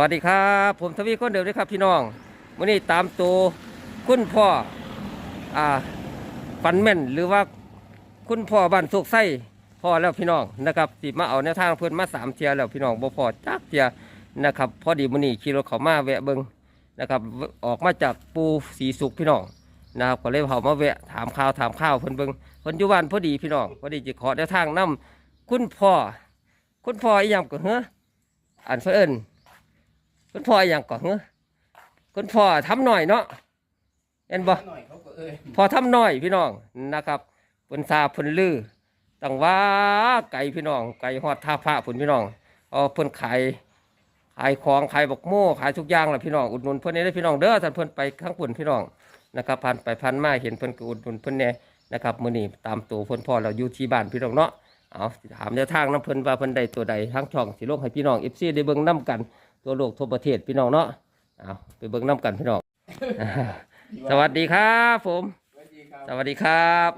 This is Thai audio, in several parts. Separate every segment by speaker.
Speaker 1: วัสดีครับ ผมทวีคนเดิมด้วยครับพี่น้องวันนี้ตามตัวคุณพ่ออ่าฟันแม่นหรือว่าคุณพ่อบ้านโศกไส้พ่อแล้วพี่น้องนะครับสิมาเอาแนวทางเพื่อนมาสามเทียแล้วพี่น้องบ่พอจักเทียนะครับพอดีมื้อนี้ขี่รถเขามาแวะเบิงนะครับออกมาจากปูสีสุกพี่น้องนะครับก็เลยเขามาแวะถามข่าวถามข้าวเพิ่นเบิงเพิ่นอยู่บ้านพอดีพี่น้องพอดีจะขอแนวทางนํคุณพ่อคุณพ่ออีหยังก็เฮ้ออันเพิ่น คุณพ่ออย่างก่อนเหรอคุณพ่อทำหน่อยเนาะเห็นบ่
Speaker 2: หน่อยเขาก็เอ้ย
Speaker 1: พอทำหน่อยพี่น้องนะครับเพิ่นซาเพิ่นลือตั้งว่าไก่พี่น้อง ไก่ฮอดท่าพระพุ่นพี่น้องเอาเพิ่นขายขายของขายบักโม่ขายทุกอย่างล่ะพี่น้องอุดหนุนเพิ่นได้อพี่น้องเด้อท่านเพิ่นไปข้างปุ่นพี่น้องนะครับผ่านไปผ่านมาเห็นเพิ่นก็อุดหนุนเพิ่นแน่นะครับมื้อนี้ตามตัวเพิ่นพ่อเราอยู่ที่บ้านพี่น้องเนาะเอาสิถามแนวทางน้ำเพิ่นว่าเพิ่นใดตัวใดทั้งช่องสิลงให้พี่น้อง FC ได้เบิ่งนํกัน ตัวโลกทั่วประเทศพี่น้องเนาะเอาไปเบิ่งน้ำกันพี่น้องสวัสดีครับผม
Speaker 2: สวัสดีครับ
Speaker 1: สวัสดีครับ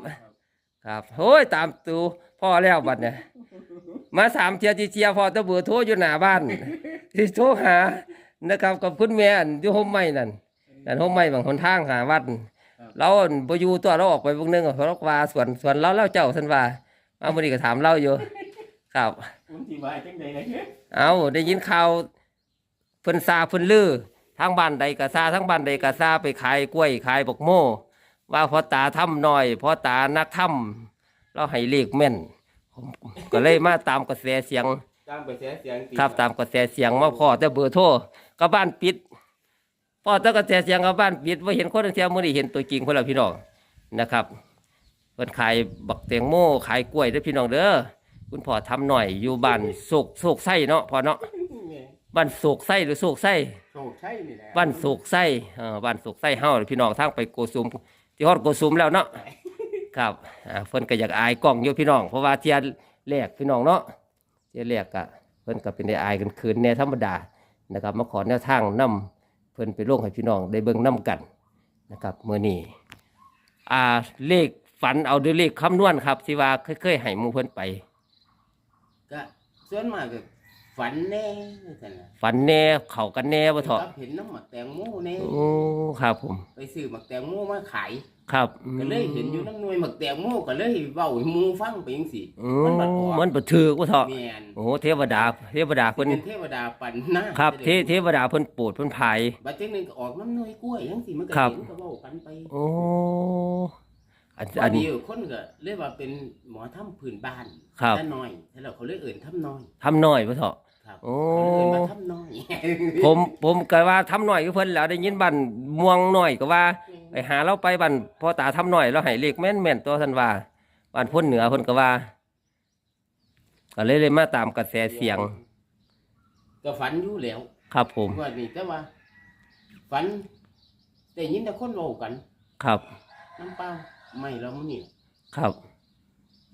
Speaker 1: ครับโอ้ยตามตูพ่อแล้วบัดเนี่ยมาสามเทียจีเจียพอตะเบือโทรอยู่หน้าบ้านที่โทรหานะครับกับคุณแม่อันอยู่ห้องไม้นั่นนั่นห้องไม้บางหนทางหาวัดเราอั่นบ่อยู่ตัวเราออกไปเบางนึงเขาเราว่าส่วนส่วนเราเล่าเจ้าสันว่ามาวันนี้ก็ถามเราอยู่ ครับ
Speaker 2: ผมที่ว่าจังใดนะเฮ้ย
Speaker 1: เอาได้ยินข่าว เพิ่นซาเพิ่นลือทางบ้านใดกะซาทั้งบ้านใดกะซาไปขายกล้วยขายบกโม่ว่าพอตาถ้ำน้อยพอตานักถ้ำเราให้เลขแม่นผมก็เลยมาตามกระแสเสียง
Speaker 2: ตามกระแสเสียงตี
Speaker 1: ครับตามกระแสเสียงมาพ่อแต่เบอร์โทรก็บ้านปิดพ่อแต่กระแสเสียงก็บ้านปิดว่าเห็นคนเทียมมื้อนี้เห็นตัวจริงคนละพี่น้องนะครับเพิ่นขายบักแตงโมขายกล้วยเด้อพี่น้องเด้อคุณพ่อทำหน่อยอยู่บ้านโศกโศกไส้เนาะพ่อเนาะ
Speaker 2: แม่
Speaker 1: บ้านโศกไส้หรือโศกไส้
Speaker 2: โชคชัยนี่แหละ
Speaker 1: บ้านโศกไส้เออบ้านโศกไส้เฮาพี่น้องทางไปโกสุมที่ฮอดโกสุมแล้วเนาะครับอ่าเพิ่นก็อยากอายกล้องอยู่พี่น้องเพราะว่าเที่ยแรกพี่น้องเนาะเที่ยแรกก็เพิ่นก็เป็นได้อายกันคืนแน่ธรรมดานะครับมาขอแนวทางนํเพิ่นไปลงให้พี่น้องได้เบิ่งนํกันนะครับมื้อนี้อ่าเลขฝันเอาด้วยเลขคำนวณครับที่ว่าเคยๆให้หมู่เพิ่นไป
Speaker 2: ก็ส่วนมากก็ ฝันแน่จังนะ
Speaker 1: ฝันแน่เข้ากันแน่บ่เถาะ
Speaker 2: ครับเห็นน้ำหมักแตงโมแน่
Speaker 1: โอ้ครับผม
Speaker 2: ไปซื้อหมักแตงโมมาขาย
Speaker 1: ครับ
Speaker 2: ก็เลยเห็นอยู่น้ำหน่วยหมักแตงโมก็เลยเว้าให้หมู่ฟังไปจังซี่
Speaker 1: อื
Speaker 2: มัน
Speaker 1: ม
Speaker 2: บัดออก
Speaker 1: มันบ่ถือบ่เถาะ
Speaker 2: แม่น
Speaker 1: โอ้เทวดา เทวดา
Speaker 2: สิ
Speaker 1: เพิ่น
Speaker 2: เป็นเทวดาปันหน้า
Speaker 1: ครับ เทเทวดาเพิ่นโปรดเพิ่นภาย
Speaker 2: บัดจังหนึงก็ออกน้ำหน่วยกล้วยจังซี่มันก็
Speaker 1: ครับ
Speaker 2: เห็นก็เว้ากันไป
Speaker 1: โอ้อัน
Speaker 2: พ
Speaker 1: อั
Speaker 2: อนดี
Speaker 1: นี้
Speaker 2: คนก็เรียกว่าเป็นหมอถ้ำพื้นบ้าน
Speaker 1: ครับ
Speaker 2: แต่น้อยแล้วเขาเลยเอิ่นถ้ำน้อย
Speaker 1: ทำน้อยบ่เถาะ
Speaker 2: ครับ
Speaker 1: โอ้
Speaker 2: เขาเลยเอิ่นมาถ้ำน้อย
Speaker 1: ผมผมก็ว่าทำน้อยคือเพิ่นแล้วได้ยินบ้านม่วงน้อยก็ว่าไปหาเราไปบ้านพ่อตาทำน้อยแล้วให้เลขแม่นแม่นตัวท่านว่าบ้านพ้นเหนือเพิ่นก็ว่าก็เลยเลยมาตามกระแสเสียง
Speaker 2: ก็ฝันอยู่แล้ว
Speaker 1: ครับผม
Speaker 2: ว่านี่แต่ว่า ฝันแต่ยินแต่คนเว้ากัน
Speaker 1: ครับ
Speaker 2: น้ำเปล่าไม่แล้วมันนี่
Speaker 1: ครับ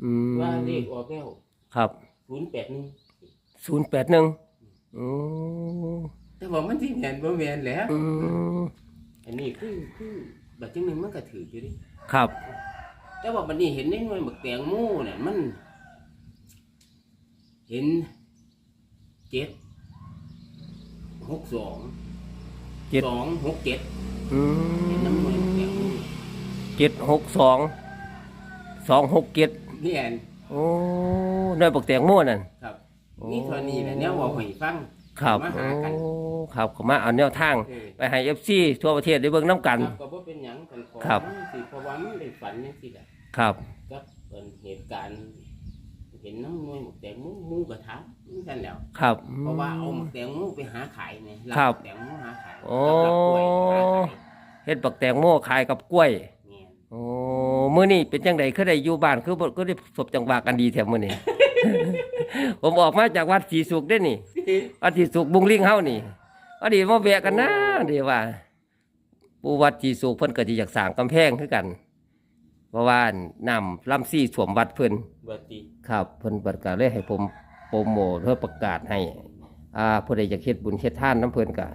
Speaker 1: อืม
Speaker 2: ว่าเลขออกแล้ว
Speaker 1: ครับ
Speaker 2: ศูนย์แปดนึง
Speaker 1: ศูนย์แปดหนึ่งอืม
Speaker 2: แต่ว่ามันที่แมนบ่แมนแหล้ว
Speaker 1: อืม
Speaker 2: อันนี้คือคือบัดจังหนึงมันก็ถืออยู่ดิ
Speaker 1: ครับ
Speaker 2: แต่ว่าบัดนี้เห็นในหน่วยหมึกแตงโมเนี่ยมัน เห็นเจ็ดหกสอง
Speaker 1: เจ็ด
Speaker 2: สองหกเจ็ด
Speaker 1: อื
Speaker 2: เห็นน้ำหน่วยหมึกแตงโม
Speaker 1: เจ็ดหกสองสองหกเจ็ด
Speaker 2: นี่แอน
Speaker 1: โอ้ได้ปักแตงโม่นั่น
Speaker 2: ครับ
Speaker 1: โอ้
Speaker 2: นี่เท่านี้แหละเนี่ยว่าให้ฟัง
Speaker 1: ครับ
Speaker 2: มา
Speaker 1: โอ้
Speaker 2: หากัน
Speaker 1: ครับขอมาเอาแนวทาง
Speaker 2: เออ
Speaker 1: ไปให้เอฟซีทั่วประเทศได้เบิ่งน้ำกัน
Speaker 2: ครับก็บ่เป็นหยังกันขอ
Speaker 1: ครับ
Speaker 2: มันสิเพราะว่ามันได้ฝันจังซี่แหละ
Speaker 1: ครับ
Speaker 2: ก็เป็นเหตุการณ์ เห็นน้ำหน่วยหมึกแตงโมหมูกระทะนี่กันแหล้ว
Speaker 1: ครับ
Speaker 2: เพราะว่าเอาหมึกแตงโมไปหาขายเนี่ย
Speaker 1: ครับ
Speaker 2: แตงโมหาขาย
Speaker 1: โอ้
Speaker 2: รับกล้วยหาขาย
Speaker 1: เฮ็ดปักแตงโม่ขายกับกล้วย
Speaker 2: เนี่ย
Speaker 1: โอ้มื้อนี้เป็นจังไดคือได้อยู่บ้านคือบ่ก็ได้สบจังหวะกันดีแท้มื้อนี้ ผมออกมาจากวัดศรีสุขเด้อนี่วัดศรีสุขบุงลิงเฮานี่ว่าดีมาแวะกันนะเดีว่า ปูวัดศรีสุขเพิ่นก็สิอยากสร้างกำแพงคือกัน เพราะว่าน้ำลำซี่สวมวัดเพิ่น
Speaker 2: เบิดตี
Speaker 1: ครับ เพิ่นประกาศเลยให้ผมโปรโมทเพื่อประกาศให้อ่าผู้ใดอยากเฮ็ดบุญเฮ็ดทานน้ำเพิ่นก็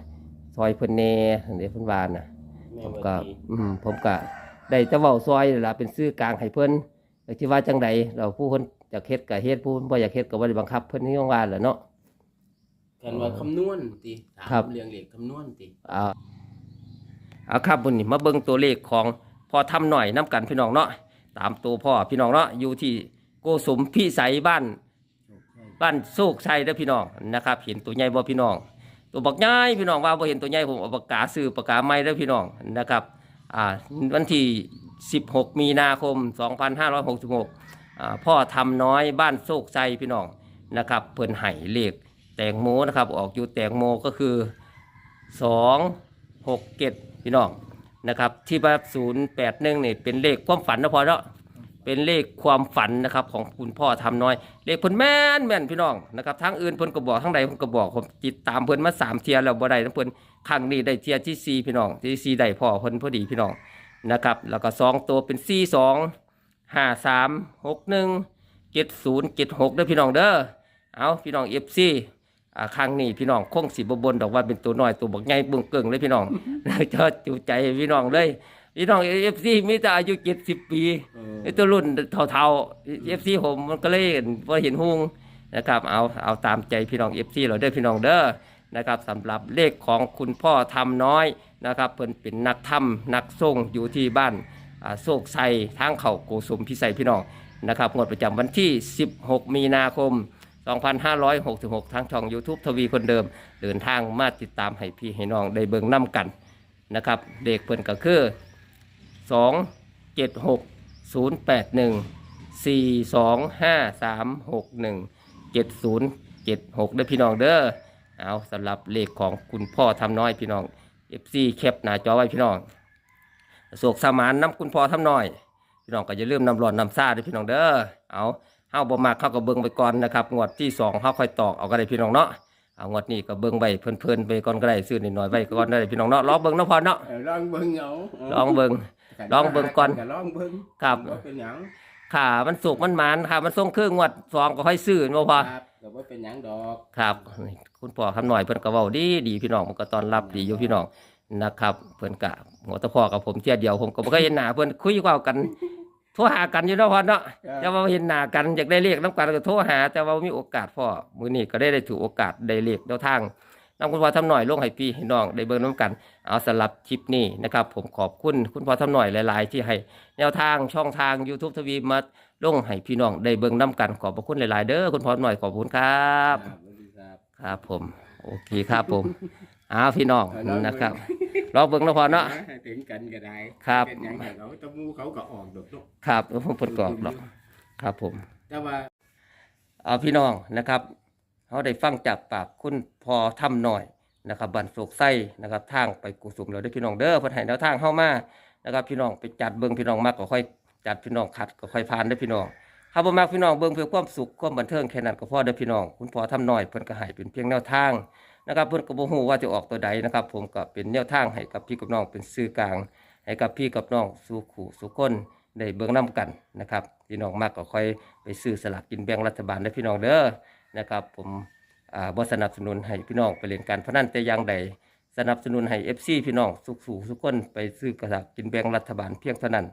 Speaker 1: ซอยเพิ่นแหน่อันนี้เพิ่นว่าน่ะ
Speaker 2: แม่
Speaker 1: ผม
Speaker 2: เบิด
Speaker 1: ก็
Speaker 2: ตี
Speaker 1: อืมผมก็ได้แต่เว้าซอยนั่นล่ะเป็นซื่อกลางให้เพิ่นแต่ที่ว่าจังใดเราผู้เพิ่น อยากเฮ็ดก็เฮ็ดผู้เพิ่นบ่อยากเฮ็ดก็บ่ได้บังคับเพิ่นนี่ว่าแหละเนาะ
Speaker 2: กันว่าคำนวณติถาม
Speaker 1: ครับ
Speaker 2: เรื่องเลขคำนวณติ
Speaker 1: เอาเอาครับวันนี้มาเบิ่งตัวเลขของพอทำหน่อยน้ำกันพี่น้องเนาะตามตัวพ่อพี่น้องเนาะอยู่ที่โกสมพี่ใสบ้าน บ้านโศกชัยเด้อพี่น้องนะครับ เห็นตัวใหญ่บ่พี่น้อง ตัวบักใหญ่พี่น้องว่าบ่เห็นตัวใหญ่ผมเอาปากกาซื้อปากกาไม้เด้อพี่น้องนะครับ อ่าวันที่ 16 มีนาคม 2566อ่า พ่อทำน้อยบ้านโศกชัยพี่น้องนะครับเพิ่นให้เลขแตงโมนะครับออกอยู่แตงโมก็คือ2 6 7พี่น้องนะครับที่แบบ081นี่เป็นเลขความฝันนะพอเนาะเป็นเลขความฝันนะครับของคุณพ่อทำน้อย เลขเพิ่นแม่นแม่นพี่น้องนะครับทั้งอื่นเพิ่นก็บอกทั้งใดเพิ่นก็บอกผมติดตามเพิ่นมาสามเทียแล้วบ่ได้ทั้งเพิ่นครั้งนี้ได้เทียที่สี่พี่น้องที่สี่ได้พ่อเพิ่นพอดีพี่น้องนะครับแล้วก็สองตัวเป็นสี่สอง ห้าสามหกหนึ่งเจ็ดศูนย์เจ็ดหกเด้อพี่น้องเด้อเอาพี่น้องเอฟซีอ่าครั้งนี้พี่น้องคงสิบบนดอกว่าเป็นตัวน้อยตัวบักใหญ่เบิ่งเกิ่งเลยพี่น้องจะจูใจพี่น้องเลยพี่น้องเอฟซีมีแต่อายุเจ็ดสิบปี
Speaker 2: เออ
Speaker 1: ไอ้ตัวรุ่นเท่าๆเอฟซีผมมันก็เลยพอเห็นหุงนะครับเอาเอาตามใจพี่น้องเอฟซีเราเด้อพี่น้องเด้อนะครับสำหรับเลขของคุณพ่อทำน้อยนะครับเพิ่นเป็นนักทำนักส่งอยู่ที่บ้านอ่า โศกไซทางเขาโกสุมพิสัยพี่น้องนะครับงวดประจำวันที่ 16 มีนาคม 2566 ทางช่อง YouTube ทวีคนเดิม เดินทางมาติดตามให้พี่ให้น้องได้เบิ่งน้ำกันนะครับเลขเพิ่นก็คือ 2 7 6 0 8 1 4 2 5 3 6 1 7 0 7 6เด้พี่น้องเด้อเอาสำหรับเลขของคุณพ่อทำน้อยพี่น้อง FC แคปหน้าจอไว้พี่น้อง โศกสมานน้ำคุณพ่อทำน้อย พี่น้องก็อย่าลืมนำร้อนนำซ่าด้วยพี่น้องเด้อเอาเฮาบ่มากเข้ากับเบิ่งไปก่อนนะครับงวดที่สองเฮาค่อยตอกเอาก็ได้พี่น้องเนาะเอางวดนี้ก็เบิ่งไปเพลินๆไปก่อนก็ได้ซื้อนิดหน่อยไว้ก่อนได้พี่น้องเนาะรอเบิ่งเนาะพอเนาะ
Speaker 2: เออลองเบิ่งเอา
Speaker 1: ลองเบิ่งลองเบิ่งก่อน
Speaker 2: ลองเบิ่ง
Speaker 1: ครับ
Speaker 2: ว่าเป็นหยัง
Speaker 1: ค่ะมันสุกมันหมานค่ะมันส่งเครื่องงวดสองก็ค่อยซื้อบ่พอ
Speaker 2: ครับก็บ่เป็นหยังดอก
Speaker 1: ครับนี่คุณพ่อคำหน่อยเพิ่นก็เว้าดีดีพี่น้องมันก็ต้อนรับดีอยู่พี่น้อง นะครับเพิ่นก็หัวตะพ่อกับผมเที่ยเดียวผมก็บ่เคยเห็นหน้าเพิ่นคุยเว้ากันโทรหากันอยู่เนาะพ่อเนาะแต่ว่าเห็นหน้ากันอยากได้เลขน้ำกันก็โทรหา แต่ว่ามีโอกาสพ่อมื้อนี้ก็ได้ได้ถือโอกาสได้เลขแนวทางนำคุณพ่อทำหน่อยลงให้พี่ให้น้องได้เบิ่งน้ำกัน เอาสำหรับคลิปนี้นะครับ ผมขอบคุณคุณพ่อทำหน่อยหลาย ๆ ที่ให้แนวทางช่องทาง YouTube ทวีมาลงให้พี่น้องได้เบิ่งน้ำกันขอบพระคุณหลาย ๆ เด้อคุณพ่อทำหน่อยขอบคุณครับ
Speaker 2: ครับสวัสดีครับ
Speaker 1: ครับผม โอเคครับผม อ้าวพี่น้อง
Speaker 2: เอาลองเบิ่ง
Speaker 1: นะครับรอเบิ่งนะพอเนาะ
Speaker 2: ให้ถึงกันก็ได้
Speaker 1: ครับ
Speaker 2: เป็นหยังไงเขาตะมูเขาก็ออกดอกเนาะ
Speaker 1: ครับผมประกอบหรอกครับผม
Speaker 2: แต่ว่า
Speaker 1: เอาพี่น้องนะครับเขาได้ฟังจากปากคุณพอทำหน่อยนะครับบันโศกไส้นะครับทางไปกุสุมเราได้อพี่น้องเด้อเพิ่นให้แนวทางเข้ามานะครับ พี่น้องไปจัดเบิ่งพี่น้องมากก็ค่อยจัดพี่น้องขัดก็ค่อยผ่านได้อพี่น้องถ้าบ่มักพี่น้องเบิ่งเพื่อความสุขความบันเทิงแค่นั้นก็พอเด้อพี่น้อง คุณพอทำหน่อยเพิ่นก็ให้เป็นเพียงแนวทาง นะครับเพิ่อนก็บ่ฮู้ว่าจะออกตัวใดนะครับ ผมก็เป็นแนวทางให้กับพี่กับน้องเป็นสื่อกลาง ให้กับพี่กับน้องสู่ขู่สู่คนได้เบิ่งนํกันนะครับพี่น้องมากก็ค่อยไปซื้อสลากกินแบ่งรัฐบาลได้พี่น้องเด้อนะครับ ผมอ่าบ่สนับสนุนให้พี่น้องไปเล่นการพนันแต่อย่างใดสนับสนุนให้ FC พี่น้องสุขสู่ทุกคนไปซื้อกระสักกินแบ่งรัฐบาลเพียงเท่านั้น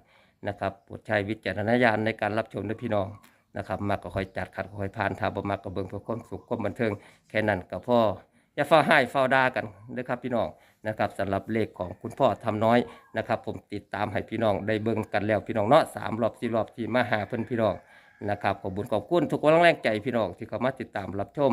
Speaker 1: นะครับโปรดใช้วิจารณญาณในการรับชมด้วยพี่น้องนะครับมากก็ค่อยจัดขัดก็ค่อยผ่านถ้าบ่มากก็เบิ่งเพื่อความสุขความบันเทิงแค่นั้นก็พอ อย่าเฝ้าให้เฝ้าด่ากันนะครับพี่น้องนะครับสำหรับเลขของคุณพ่อทำน้อยนะครับ ผมติดตามให้พี่น้องได้เบิ่งกันแล้วพี่น้องเนาะสามรอบสี่รอบที่มาหาเพิ่อนพี่น้องนะครับขอบคุญขอบคุณทุกกำลังแรงใจพี่น้องที่เข้ามาติดตามรับชม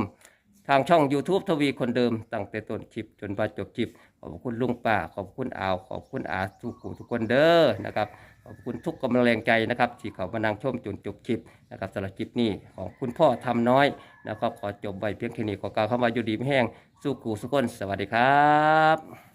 Speaker 1: ทางช่อง YouTube ทวีคนเดิมตั้งแต่ต้นคลิปจนมาจบคลิป ขอบคุณลุงป้าขอบคุณอาว ขอบคุณอาทุกผู้ทุกคนเด้อนะครับขอบคุณทุกกำลังแรงใจนะครับที่เขามานั่งชมจนจบคลิปนะครับสำหรับคลิปนี้ของคุณพ่อทำน้อยนะครับขอจบไว้เพียงแค่นี้ขอกล่าวคำว่าอยู่ดีไม่แห้ง สุขูสุขคนสวัสดีครับ